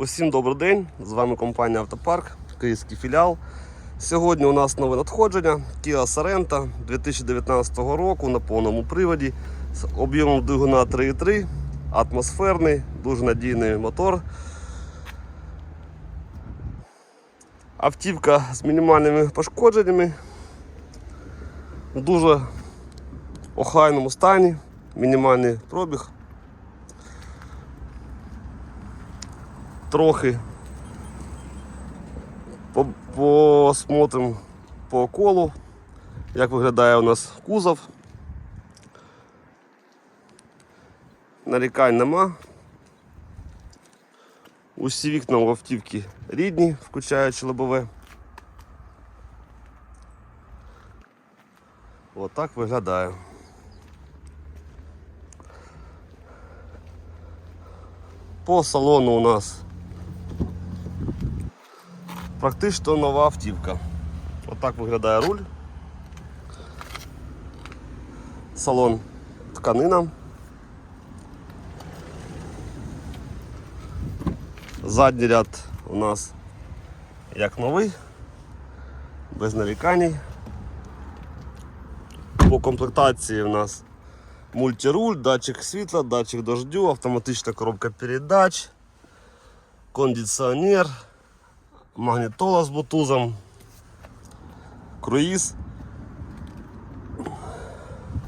Усім добрий день! З вами компанія Автопарк, київський філіал. Сьогодні у нас нове надходження Kia Sorento 2019 року на повному приводі з об'ємом двигуна 3.3, атмосферний, дуже надійний мотор. Автівка з мінімальними пошкодженнями, в дуже охайному стані, мінімальний пробіг. Трохи по- посмотрим по колу, як виглядає у нас кузов. Нарікань нема. Усі вікна у автівки рідні, включаючи лобове. Отак виглядає. По салону у нас практично нова автівка. Отак виглядає руль. Салон тканина. Задній ряд у нас як новий, без нарікань. По комплектації у нас мультируль, датчик світла, датчик дождю, автоматична коробка передач, кондиціонер, магнітола з бутузом, круїз.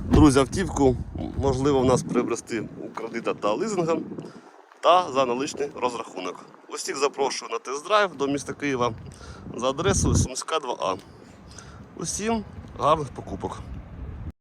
Друзі, автівку можливо в нас приобрести у кредита та лизинга та за наличний розрахунок. Усіх запрошую на тест-драйв до міста Києва за адресою Сумська 2А. Усім гарних покупок!